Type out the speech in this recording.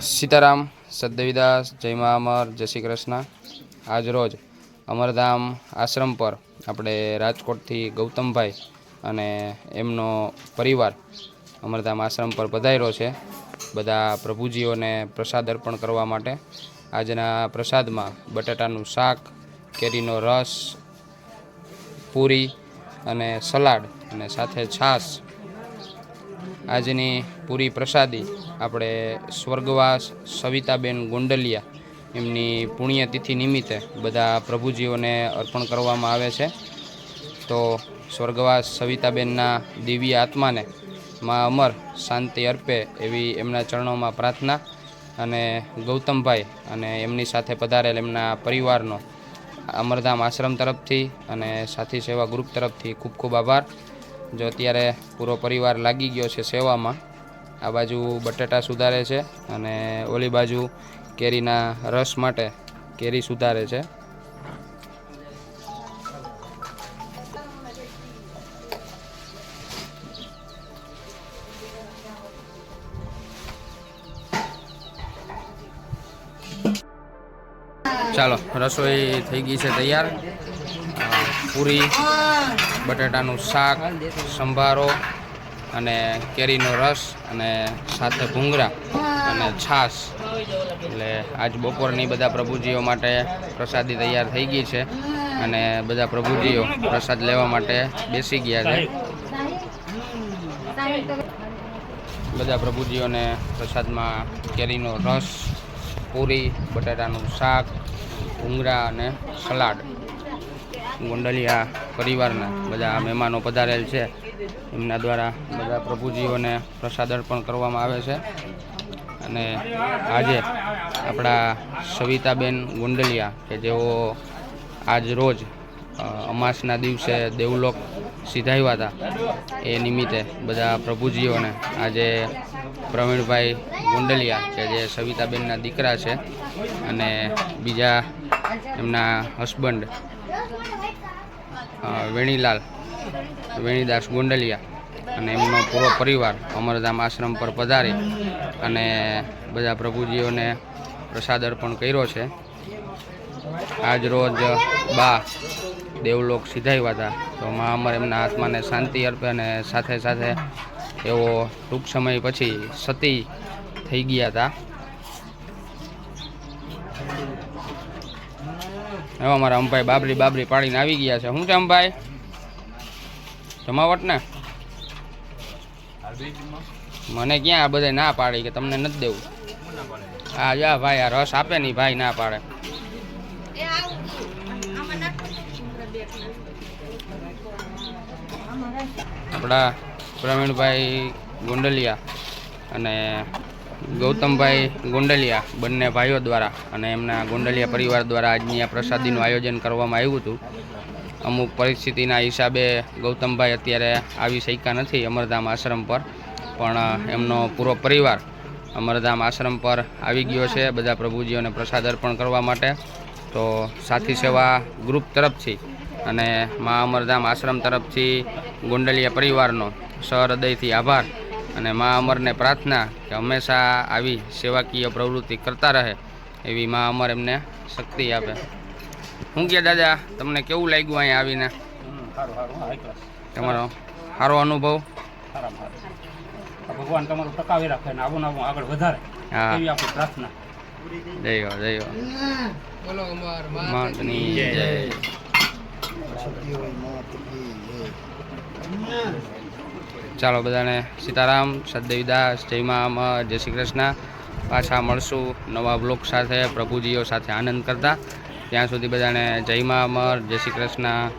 સીતારામ સદદેવીદાસ જય મા અમર, જય શ્રી કૃષ્ણ. આજ રોજ અમરધામ આશ્રમ પર આપણે રાજકોટથી ગૌતમભાઈ અને એમનો પરિવાર અમરધામ આશ્રમ પર પધાર્યો છે. બધા પ્રભુજીઓને પ્રસાદ અર્પણ કરવા માટે. આજના પ્રસાદમાં બટાટાનું શાક, કેરીનો રસ, પૂરી અને સલાડ અને સાથે છાશ. આજની પૂરી પ્રસાદી આપણે સ્વર્ગવાસ સવિતાબેન ગોંડલિયા એમની પુણ્યતિથિ નિમિત્તે બધા પ્રભુજીઓને અર્પણ કરવામાં આવે છે. તો સ્વર્ગવાસ સવિતાબેનના દિવ્ય આત્માને માં અમર શાંતિ અર્પે એવી એમના ચરણોમાં પ્રાર્થના અને ગૌતમભાઈ અને એમની સાથે પધારેલ એમના પરિવારનો અમરધામ આશ્રમ તરફથી અને સાથી સેવા ગ્રુપ તરફથી ખૂબ ખૂબ આભાર. જો અત્યારે પૂરો પરિવાર લાગી ગયો છે સેવામાં આ બાજુ બટાટા સુધારે છે અને ઓલી બાજુ કેરીના રસ માટે કેરી સુધારે છે. ચાલો, રસોઈ થઈ ગઈ છે તૈયાર. પૂરી, બટાટાનું શાક, સંભારો અને કેરીનો રસ અને સાથે ભૂંગળા અને છાશ. એટલે આજ બપોરની બધા પ્રભુજીઓ માટે પ્રસાદી તૈયાર થઈ ગઈ છે અને બધા પ્રભુજીઓ પ્રસાદ લેવા માટે બેસી ગયા છે. બધા પ્રભુજીઓને પ્રસાદમાં કેરીનો રસ, પૂરી, બટાટાનું શાક, ભૂંગળા અને સલાડ. ગોંડલિયા પરિવારના બધા મહેમાનો પધારેલ છે. એમના દ્વારા બધા પ્રભુજીઓને પ્રસાદ અર્પણ કરવામાં આવે છે. અને આજે આપણા સવિતાબેન ગુંડલિયા કે જેઓ આજ રોજ અમાસના દિવસે દેવલોક સિધાવ્યા હતા, એ નિમિત્તે બધા પ્રભુજીઓને આજે પ્રવીણભાઈ ગુંડલિયા કે જે સવિતાબેનના દીકરા છે અને બીજા એમના હસબન્ડ વેણીલાલ વેણીદાસ ગોંડલિયા અને એમનો પૂરો પરિવાર અમરધામ આશ્રમ પર પધારી અને બધા પ્રભુજીઓને પ્રસાદ અર્પણ કર્યો છે. આજ રોજ બા દેવલોક સિધાવ્યા હતા. તો મા અમર એમના આત્માને શાંતિ અર્પે અને સાથે સાથે એવો ટૂંક સમય પછી સતી થઈ ગયા હતા. હવે અમારા અંભાઈ બાબરી બાબરી પાડીને આવી ગયા છે. શું છે અંભાઈ જમાવટ ને? મને ક્યાં આ બધા ના પાડે કે તમને નથી દેવું? હા જા ભાઈ આ રસ આપે નહીં ભાઈ ના પાડે. આપણા પ્રવીણભાઈ ગોંડલિયા અને ગૌતમભાઈ ગોંડલિયા બંને ભાઈઓ દ્વારા અને એમના ગોંડલિયા પરિવાર દ્વારા આજની આ પ્રસાદીનું આયોજન કરવામાં આવ્યું હતું. અમુક પરિસ્થિતિના હિસાબે ગૌતમભાઈ અત્યારે આવી શક્યા નથી અમરધામ આશ્રમ પર. પણ એમનો પૂરો પરિવાર અમરધામ આશ્રમ પર આવી ગયો છે બધા પ્રભુજીઓને પ્રસાદ અર્પણ કરવા માટે. તો સાથી સેવા ગ્રુપ તરફથી અને મા અમરધામ આશ્રમ તરફથી ગોંડલિયા પરિવારનો સહૃદયથી આભાર અને મા અમરને પ્રાર્થના કે હંમેશા આવી સેવાકીય પ્રવૃત્તિ કરતા રહે એવી મા અમર એમને શક્તિ આપે. હું કે દાદા? તમને કેવું લાગ્યું અહીંયા આવીને? તમારો સારો અનુભવ? ભગવાન તમારું ટકાવી રાખે ને આવું ને આવું આગળ વધારે. હા. એવી આપણી પ્રાર્થના. જય હો જય હો. માતની જય. ચાલો બધાને સીતારામ સદદેવીદાસ જય મા જય શ્રી કૃષ્ણ. પાછા મળશું નવા બ્લોક સાથે પ્રભુજીઓ સાથે આનંદ કરતા. ત્યાં સુધી બધાને જય મા અમર જય શ્રી કૃષ્ણ.